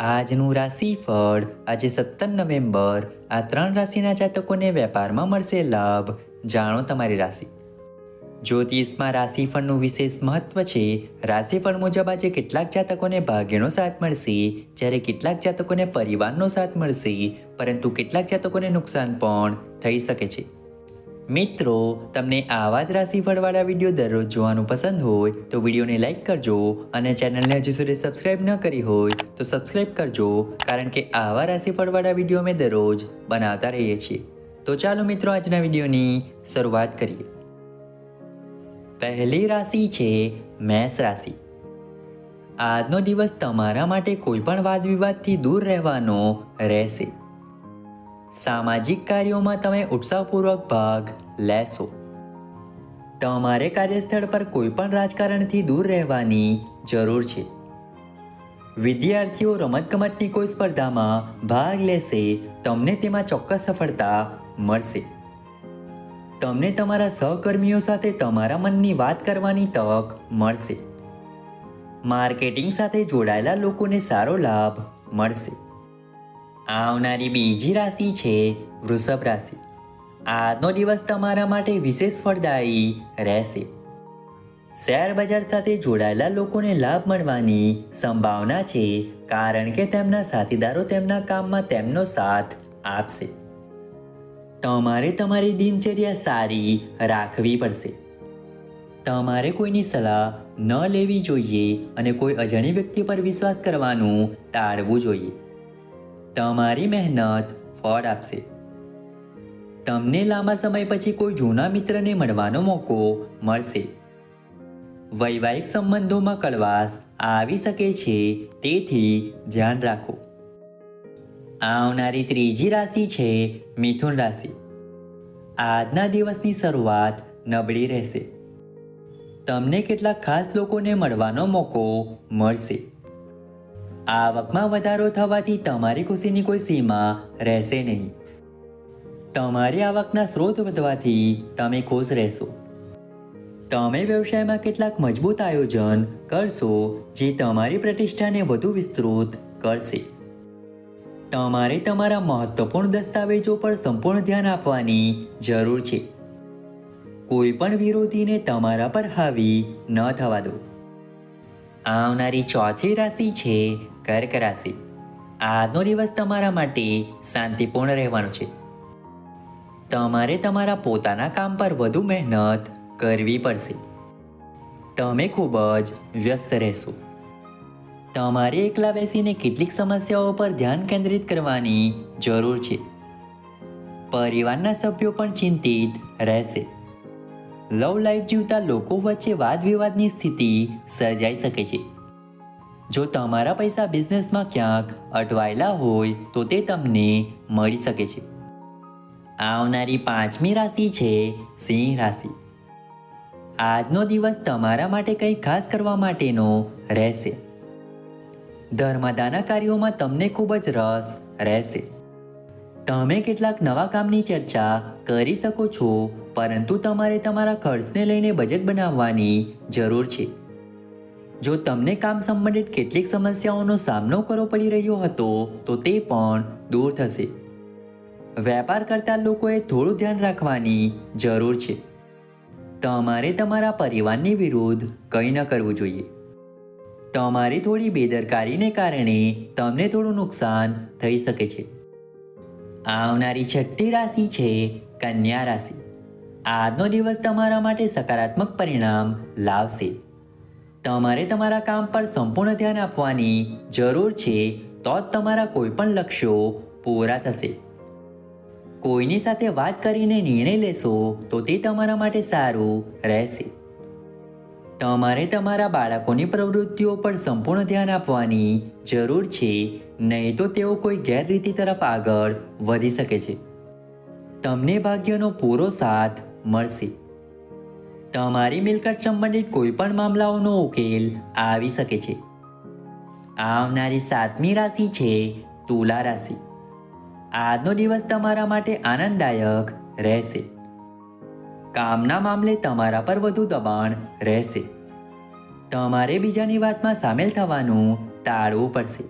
આજનું રાશિફળ, આજે સત્તર નવેમ્બર. આ ત્રણ રાશિના જાતકોને વેપારમાં મળશે લાભ. જાણો તમારી રાશિ. જ્યોતિષમાં રાશિફળનું વિશેષ મહત્વ છે. રાશિફળ મુજબ આજે કેટલાક જાતકોને ભાગ્યનો સાથ મળશે. જ્યારે કેટલાક જાતકોને પરિવારનો સાથ મળશે. પરંતુ કેટલાક જાતકોને નુકસાન પણ થઈ શકે છે. મિત્રો, તમને આવા જ રાશિફળવાળા વીડિયો દરરોજ જોવાનું પસંદ હોય તો વિડીયોને લાઇક કરજો અને ચેનલને હજી સુધી સબસ્ક્રાઇબ ન કરી હોય તો સબસ્ક્રાઇબ કરજો કારણ કે આવા રાશિફળવાળા વીડિયો અમે દરરોજ બનાવતા રહીએ છીએ. તો ચાલો મિત્રો, આજના વિડીયોની શરૂઆત કરીએ. પહેલી રાશિ છે મેષ રાશિ. આજનો દિવસ તમારા માટે કોઈ પણ વાદ વિવાદથી દૂર રહેવાનો રહેશે. સામાજિક કાર્યોમાં તમે ઉત્સાહપૂર્વક ભાગ લેશો. તમારે કાર્યસ્થળ પર કોઈપણ રાજકારણથી દૂર રહેવાની જરૂર છે. વિદ્યાર્થીઓ રમતગમતની કોઈ સ્પર્ધામાં ભાગ લેશે, તમને તેમાં ચોક્કસ સફળતા મળશે. તમને તમારા સહકર્મીઓ સાથે તમારા મનની વાત કરવાની તક મળશે. માર્કેટિંગ સાથે જોડાયેલા લોકોને સારો લાભ મળશે. આવનારી બીજી રાશિ છે વૃષભ રાશિ. આજનો દિવસ તમારા માટે વિશેષ ફળદાયી રહેશે. શેર બજાર સાથે જોડાયેલા લોકોને લાભ મળવાની સંભાવના છે, કારણ કે તેમના સાથીદારો તેમના કામમાં તેમનો સાથ આપશે. તમારે તમારી દિનચર્યા સારી રાખવી પડશે. તમારે કોઈની સલાહ ન લેવી જોઈએ અને કોઈ અજાણી વ્યક્તિ પર વિશ્વાસ કરવાનું ટાળવું જોઈએ. તમારી મહેનત, ફળ આપશે. તમને લાંબા સમય પછી કોઈ જૂના મિત્રને મળવાનો મોકો મળશે. વૈવાહિક સંબંધોમાં કડવાશ આવી શકે છે, તેથી ધ્યાન રાખો. આવનારી ત્રીજી રાશિ છે મિથુન રાશિ. આજના દિવસની શરૂઆત નબળી રહેશે. તમને કેટલાક ખાસ લોકોને મળવાનો મોકો મળશે. આવકમાં વધારો થવાથી તમારી ખુશીની કોઈ સીમા રહેશે નહીં. તમારી આવકના સ્ત્રોત વધવાથી તમે ખુશ રહેશો. તમે વ્યવસાયમાં કેટલાક મજબૂત આયોજન કરશો જે તમારી પ્રતિષ્ઠાને વધુ વિસ્તૃત કરશે. તમારે તમારા મહત્વપૂર્ણ દસ્તાવેજો પર સંપૂર્ણ ધ્યાન આપવાની જરૂર છે. કોઈ પણ વિરોધીને તમારા પર હાવી ન થવા દો. આવનારી ચોથી રાશિ છે કર્ક રાશિ આજનો દિવસ તમારા માટે શાંતિપૂર્ણ રહેવાનો છે. તમારે તમારા પોતાના કામ પર વધુ મહેનત કરવી પડશે. તમે ખૂબ જ વ્યસ્ત રહેશો. તમારે એકલા બેસીને કેટલીક સમસ્યાઓ પર ધ્યાન કેન્દ્રિત કરવાની જરૂર છે. પરિવારના સભ્યો પણ ચિંતિત રહેશે. લવ લાઈફ જીવતા લોકો વચ્ચે વાદ વિવાદની સ્થિતિ સર્જાઈ શકે છે. જો તમારા પૈસા બિઝનેસમાં ક્યાંક અટવાયેલા હોય, તો તે તમને મળી શકે છે. આવનારી પાંચમી રાશિ છે સિંહ રાશિ. આજનો દિવસ તમારા માટે કંઈ ખાસ કરવા માટેનો રહેશે. ધર્મદાના કાર્યોમાં તમને ખૂબ જ રસ રહેશે. તમે કેટલાક નવા કામની ચર્ચા કરી શકો છો, પરંતુ તમારે તમારા ખર્ચને લઈને બજેટ બનાવવાની જરૂર છે. જો તમને કામ સંબંધિત કેટલીક સમસ્યાઓનો સામનો કરવો પડી રહ્યો હતો, તો તે પણ દૂર થશે. વેપાર કરતા લોકોએ થોડું ધ્યાન રાખવાની જરૂર છે. તમારે તમારા પરિવારની વિરુદ્ધ કંઈ ન કરવું જોઈએ. તમારી થોડી બેદરકારીને કારણે તમને થોડું નુકસાન થઈ શકે છે. આવનારી છઠ્ઠી રાશિ છે કન્યા રાશિ. આજનો દિવસ તમારા માટે સકારાત્મક પરિણામ લાવશે. તમારે તમારા કામ પર સંપૂર્ણ ધ્યાન આપવાની જરૂર છે, તો જ તમારા કોઈપણ લક્ષ્યો પૂરા થશે. કોઈની સાથે વાત કરીને નિર્ણય લેશો, તો તે તમારા માટે સારું રહેશે. તમારે તમારા બાળકોની પ્રવૃત્તિઓ પર સંપૂર્ણ ધ્યાન આપવાની જરૂર છે, નહીં તો તેઓ કોઈ ગેરરીતિ તરફ આગળ વધી શકે છે. તમને ભાગ્યનો પૂરો સાથ મળશે. તમારી મિલકત સંબંધિત કોઈ પણ મામલાઓનો ઉકેલ આવી શકે છે. આવનારી સાતમી રાશિ છે તુલા રાશિ. આજનો દિવસ તમારા માટે આનંદદાયક રહેશે. કામના મામલે તમારા પર વધુ દબાણ રહેશે. તમારે બીજાની વાતમાં સામેલ થવાનું ટાળવું પડશે.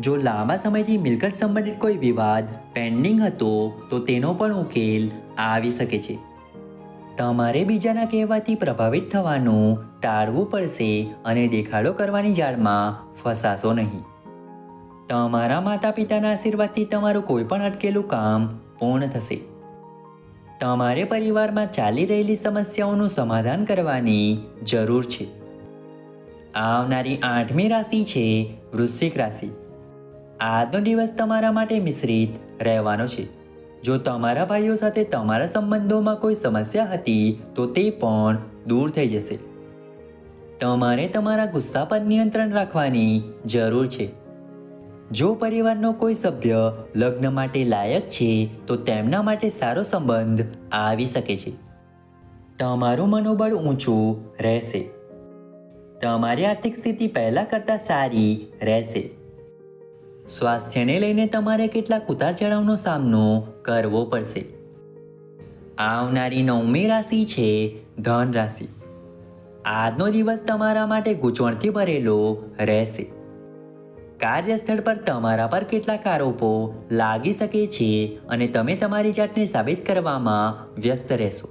જો લાંબા સમયથી મિલકત સંબંધિત કોઈ વિવાદ પેન્ડિંગ હતો, તો તેનો પણ ઉકેલ આવી શકે છે. તમારે બીજાના કહેવાથી પ્રભાવિત થવાનું ટાળવું પડશે અને દેખાડો કરવાની જાળમાં ફસાશો નહીં. તમારા માતા પિતાના આશીર્વાદથી તમારું કોઈ પણ અટકેલું કામ પૂર્ણ થશે. તમારે પરિવારમાં ચાલી રહેલી સમસ્યાઓનું સમાધાન કરવાની જરૂર છે. આવનારી આઠમી રાશિ છે વૃશ્ચિક રાશિ. આજનો દિવસ તમારા માટે મિશ્રિત રહેવાનો છે. જો તમારા ભાઈઓ સાથે તમારા સંબંધોમાં કોઈ સમસ્યા હતી, તો તે પણ દૂર થઈ જશે. તમારે તમારા ગુસ્સા પર નિયંત્રણ રાખવાની જરૂર છે. જો પરિવારનો કોઈ સભ્ય લગ્ન માટે લાયક છે, તો તેમના માટે સારો સંબંધ આવી શકે છે. તમારું મનોબળ ઊંચું રહેશે. તમારી આર્થિક સ્થિતિ પહેલાં કરતાં સારી રહેશે. સ્વાસ્થ્યને લઈને તમારે કેટલાક ઉતાર ચઢાવનો સામનો કરવો પડશે. આવનારી નવમી રાશિ છે ધન રાશિ. આજનો દિવસ તમારા માટે ગૂંચવણથી ભરેલો રહેશે. કાર્યસ્થળ પર તમારા પર કેટલાક આરોપો લાગી શકે છે અને તમે તમારી જાતને સાબિત કરવામાં વ્યસ્ત રહેશો.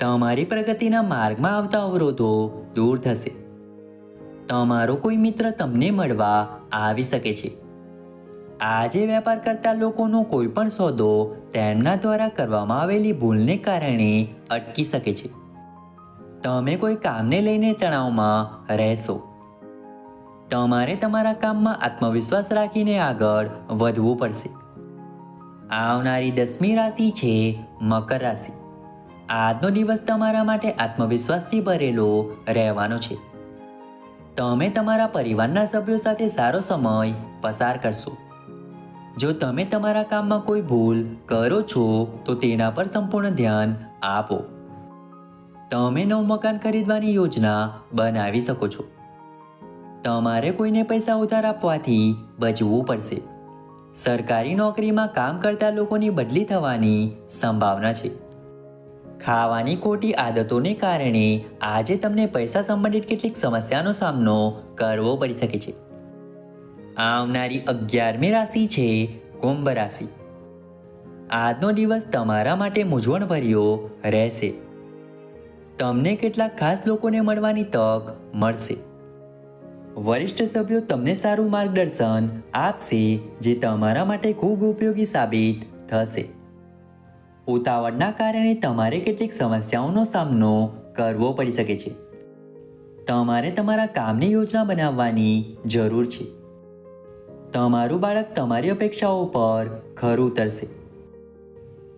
તમારી પ્રગતિના માર્ગમાં આવતા અવરોધો દૂર થશે. તમારો કોઈ મિત્ર તમને મળવા આવી શકે છે. આજે વેપાર કરતા લોકોનો કોઈ પણ સોદો તેમના દ્વારા કરવામાં આવેલી ભૂલને કારણે અટકી શકે છે. તમે કોઈ કામને લઈને તણાવમાં રહેશો. તમારે તમારા કામમાં આત્મવિશ્વાસ રાખીને આગળ વધવું પડશે. આવનારી દસમી રાશિ છે મકર રાશિ. આજનો દિવસ તમારા માટે આત્મવિશ્વાસથી ભરેલો રહેવાનો છે. તમે તમારા પરિવારના સભ્યો સાથે સારો સમય પસાર કરશો. જો તમે તમારા કામમાં કોઈ ભૂલ કરો છો, તો તેના પર સંપૂર્ણ ધ્યાન આપો. તમે નવું મકાન ખરીદવાની યોજના બનાવી શકો છો. તમારે કોઈને પૈસા ઉધાર આપવાથી બચવું પડશે. સરકારી નોકરીમાં કામ કરતા લોકોની બદલી થવાની સંભાવના છે. ખાવાની ખોટી આદતોને કારણે આજે તમને પૈસા સંબંધિત કેટલીક સમસ્યાનો સામનો કરવો પડી શકે છે. આવનારી અગિયારમી રાશિ છે કુંભ રાશિ. આજનો દિવસ તમારા માટે મૂંઝવણભર્યો રહેશે. તમને કેટલાક ખાસ લોકોને મળવાની તક મળશે. વરિષ્ઠ સભ્યો તમને સારું માર્ગદર્શન આપશે, જે તમારા માટે ખૂબ ઉપયોગી સાબિત થશે. ઉતાવળના કારણે તમારે કેટલીક સમસ્યાઓનો સામનો કરવો પડી શકે છે. તમારે તમારા કામની યોજના બનાવવાની જરૂર છે. તમારું બાળક તમારી અપેક્ષાઓ પર ખરું ઉતરશે.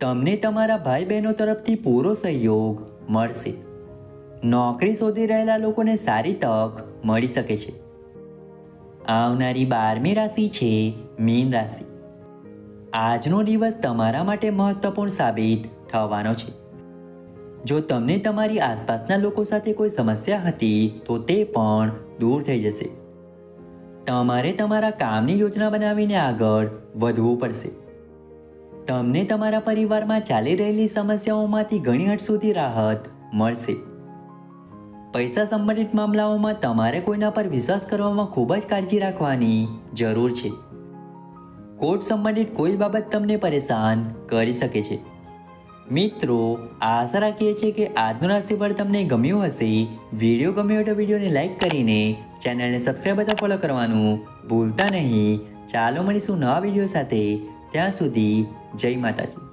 તમને તમારા ભાઈ બહેનો તરફથી પૂરો સહયોગ મળશે. નોકરી શોધી રહેલા લોકોને સારી તક મળી શકે છે. આવનારી બારમી રાશિ છે મીન રાશિ. આજનો દિવસ તમારા માટે મહત્વપૂર્ણ સાબિત થવાનો છે. જો તમને તમારી આસપાસના લોકો સાથે કોઈ સમસ્યા હતી, તો તે પણ દૂર થઈ જશે. તમારે તમારા કામની યોજના બનાવીને આગળ વધવું પડશે. તમને તમારા પરિવારમાં ચાલી રહેલી સમસ્યાઓમાંથી ઘણી હદ સુધી રાહત મળશે. પૈસા સંબંધિત મામલાઓમાં તમારે કોઈના પર વિશ્વાસ કરવામાં ખૂબ જ કાળજી રાખવાની જરૂર છે. કોર્ટ સંબંધિત કોઈ બાબત તમને પરેશાન કરી શકે છે. મિત્રો, આશા રાખીએ છીએ કે આજનું રાશિફળ તમને ગમ્યું હશે. વીડિયો ગમ્યો તો વિડીયોને લાઇક કરીને ચેનલને સબસ્ક્રાઈબ અથવા ફોલો કરવાનું ભૂલતા નહીં. ચાલો મળીશું નવા વીડિયો સાથે. ત્યાં સુધી જય માતાજી.